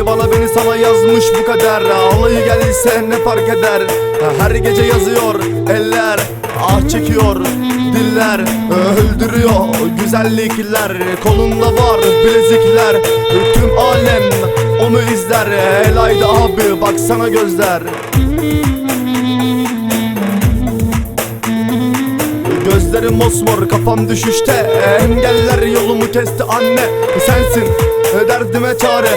Seni bana beni sana yazmış bu kader. Alayı gelse ne fark eder? Her gece yazıyor eller Ah çekiyor diller Öldürüyor. Güzellikler Kolunda var bilezikler. Tüm alem onu izler. Elaydı abi baksana gözler. Gözlerim mosmor kafam düşüşte. Engeller kesti anne. Sensin derdime çare.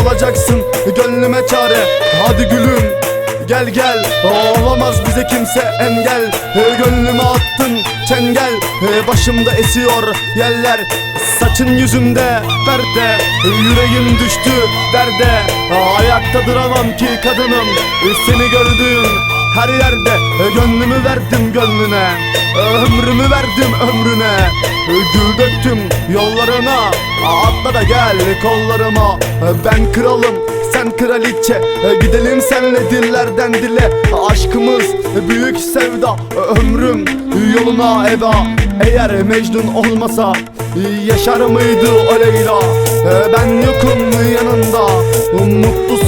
Olacaksın gönlüme çare. Hadi gülüm gel gel. Olamaz bize kimse engel. Gönlüme attın çengel. Başımda esiyor yeller. Saçın yüzümde perde. Yüreğim düştü derde. Ayakta duramam ki kadınım. Seni gördüğüm her yerde. Gönlümü verdim gönlüne. Ömrümü verdim ömrüne. Gül döktüm yollarına Atla da gel kollarıma. Ben kralım sen kraliçe. Gidelim senle dillerden dile. Aşkımız büyük sevda Ömrüm yoluna eda. Eğer Mecnun olmasa Yaşar mıydı o Leyla? Ben yokum yanında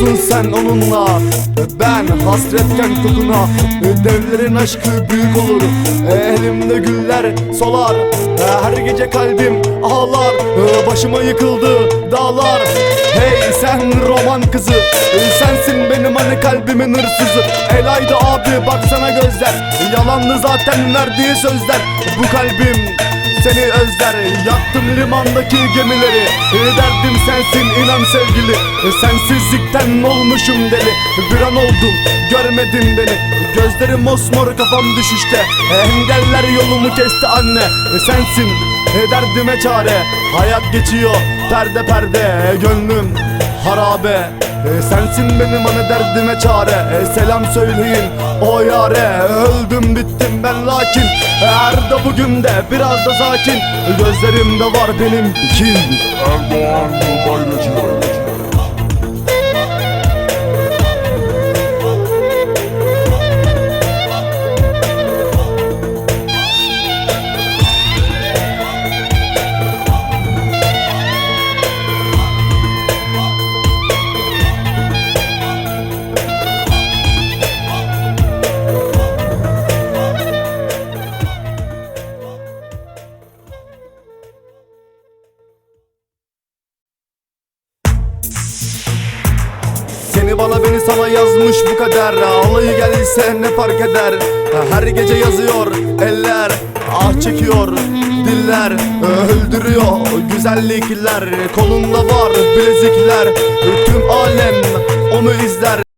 Mutlusun sen onunla Ben hasretken kokuna Devlerin aşkı büyük olur Elimde güller solar. Her gece kalbim ağlar Başıma yıkıldı dağlar. Hey sen roman kızı Sensin benim hani kalbimin hırsızı. Elaydı abi baksana gözler Yalandı zaten verdiği sözler. Bu kalbim seni özler. Yaktım limandaki gemileri. Derdim sensin inan sevgili. Sensizlikten olmuşum deli. Bir an oldum görmedin beni. Gözlerim mosmor kafam düşüşte. Engeller yolumu kesti anne. Sensin derdime çare. Hayat geçiyor perde perde. Gönlüm harabe e, Sensin benim ana derdime çare. E, Selam söyleyin o yare. Öldüm bittim ben lakin. Her de bugün de biraz da sakin. Gözlerimde var benim kin. Erdoğan Bayracı bana beni sana yazmış bu kader. Alayı gelirse ne fark eder? Her gece yazıyor eller Ah çekiyor diller Öldürüyor. Güzellikler Kolunda var bilezikler Tüm alem onu izler.